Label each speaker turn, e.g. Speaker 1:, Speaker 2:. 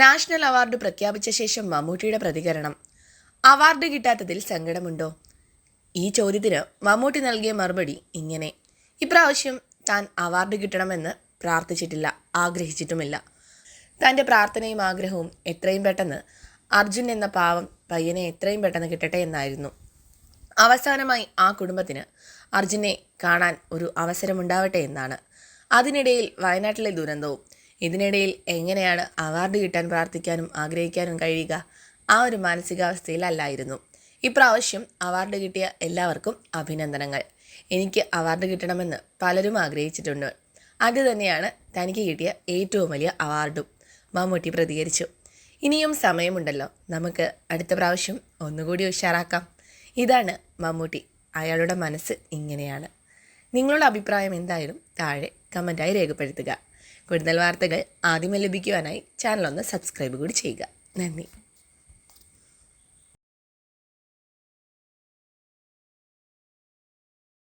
Speaker 1: National award പ്രഖ്യാപിച്ച ശേഷം മമ്മൂട്ടിയുടെ പ്രതികരണം. അവാർഡ് കിട്ടാത്തതിൽ സങ്കടമുണ്ടോ? ഈ ചോദ്യത്തിന് മമ്മൂട്ടി നൽകിയ മറുപടി ഇങ്ങനെ. ഇപ്രാവശ്യം താൻ അവാർഡ് കിട്ടണമെന്ന് പ്രാർത്ഥിച്ചിട്ടില്ല ആഗ്രഹിച്ചിട്ടുമില്ല. തന്റെ പ്രാർത്ഥനയും ആഗ്രഹവും എത്രയും പെട്ടെന്ന് അർജുൻ എന്ന പാവം പയ്യനെ എത്രയും പെട്ടെന്ന് കിട്ടട്ടെ എന്നായിരുന്നു. അവസാനമായി ആ കുടുംബത്തിന് അർജുനെ കാണാൻ ഒരു അവസരമുണ്ടാവട്ടെ എന്നാണ്. അതിനിടയിൽ വയനാട്ടിലെ ദുരന്തവും ഇതിനിടയിൽ എങ്ങനെയാണ് അവാർഡ് കിട്ടാൻ പ്രാർത്ഥിക്കാനും ആഗ്രഹിക്കാനും കഴിയുക? ആ ഒരു മാനസികാവസ്ഥയിലല്ലായിരുന്നു. ഇപ്രാവശ്യം അവാർഡ് കിട്ടിയ എല്ലാവർക്കും അഭിനന്ദനങ്ങൾ. എനിക്ക് അവാർഡ് കിട്ടണമെന്ന് പലരും ആഗ്രഹിച്ചിട്ടുണ്ട്. അത് തന്നെയാണ് തനിക്ക് കിട്ടിയ ഏറ്റവും വലിയ അവാർഡും മമ്മൂട്ടി പ്രതികരിച്ചു. ഇനിയും സമയമുണ്ടല്ലോ. നമുക്ക് അടുത്ത പ്രാവശ്യം ഒന്നുകൂടി ഉഷാറാക്കാം. ഇതാണ് മമ്മൂട്ടി. അയാളുടെ മനസ്സ് ഇങ്ങനെയാണ്. നിങ്ങളുടെ അഭിപ്രായം എന്തായാലും താഴെ കമന്റായി രേഖപ്പെടുത്തുക. കൂടുതൽ വാർത്തകൾ ആദ്യമേ ലഭിക്കുവാനായി ചാനൽ ഒന്ന് സബ്സ്ക്രൈബ് കൂടി ചെയ്യുക. നന്ദി.